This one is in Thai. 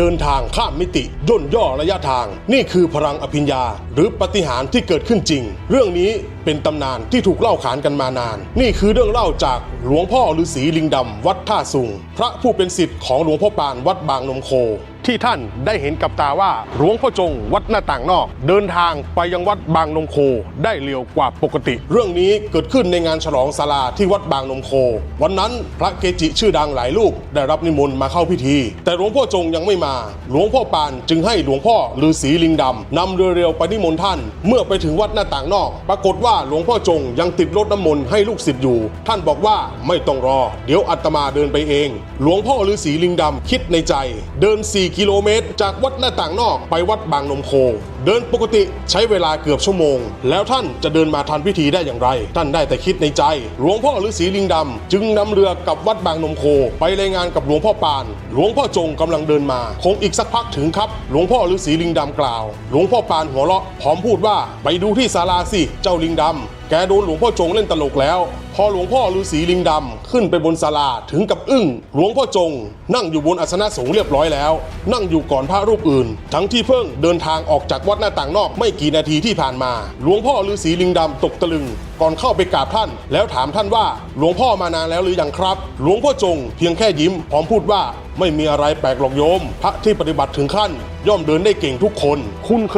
เดินทางข้ามมิติย่นย่อระยะทาง นี่คือพลังอภิญญา หรือปฏิหารที่เกิดขึ้นจริง เรื่องนี้เป็นตำนานที่ถูกเล่าขานกันมานาน นี่คือเรื่องเล่าจากหลวงพ่อฤาษีลิงดำวัดท่าสุง พระผู้เป็นสิทธิ์ของหลวงพ่อปานวัดบางนมโค ที่ท่านได้เห็นกับตาว่าหลวงพ่อจงวัดหน้าต่างนอก เดินทางไปยังวัดบางนมโคได้เร็วกว่าปกติ เรื่องนี้เกิดขึ้นในงานฉลองศาลาที่วัดบางนมโค วันนั้นพระเกจิชื่อดังหลายรูปได้รับนิมนต์มาเข้าพิธี แต่หลวงพ่อจงยังไม่มา หลวงพ่อปานจึงให้หลวงพ่อฤาษีลิงดำนำเรือเร็วไปนิมนต์ท่าน เมื่อไปถึงวัดหน้าต่างนอก ปรากฏว่าหลวงพ่อจงยังติดรถน้ำมนต์ให้ลูกศิษย์อยู่ ท่านบอกว่าไม่ต้องรอ เดี๋ยวอาตมาเดินไปเอง หลวงพ่อฤาษีลิงดำคิดในใจ เดิน4กิโลเมตร จากวัดหน้าต่างนอกไปวัดบางนมโค เดินปกติใช้เวลาเกือบชั่วโมง แล้วท่านจะเดินมาทันพิธีได้อย่างไร ท่านได้แต่คิดในใจ หลวงพ่อฤาษีลิงดำจึงนำเรือกับวัดบางนมโค ไปรายงานกับหลวงพ่อปาน หลวงพ่อจงกำลังเดินมา คงอีกสักพักถึงครับ หลวงพ่อฤาษีลิงดำกล่าว หลวงพ่อปานหัวเราะพร้อมพูดว่าไปดูที่ศาลาสิเจ้าลิงดำ แกโดนหลวงพ่อจงเล่นตลกแล้ว พอหลวงพ่อฤาษีลิงดำขึ้นไปบนศาลาถึงกับอึ้ง หลวงพ่อจง นั่งอยู่บนอาสนะสงฆ์เรียบร้อยแล้ว นั่งอยู่ก่อนพระรูปอื่น ทั้งที่เพิ่งเดินทางออกจากวัดหน้าต่างนอกไม่กี่นาทีที่ผ่านมา หลวงพ่อฤาษีลิงดำตกตะลึง ก่อนเข้าไปกราบท่าน แล้วถามท่านว่า หลวงพ่อมานานแล้วหรือยังครับ หลวงพ่อจง เพียงแค่ยิ้มพร้อมพูดว่าไม่มีอะไรแปลกหรอกโยม พระที่ปฏิบัติถึงขั้น ย่อมเดินได้เก่งทุกคน คุณเคย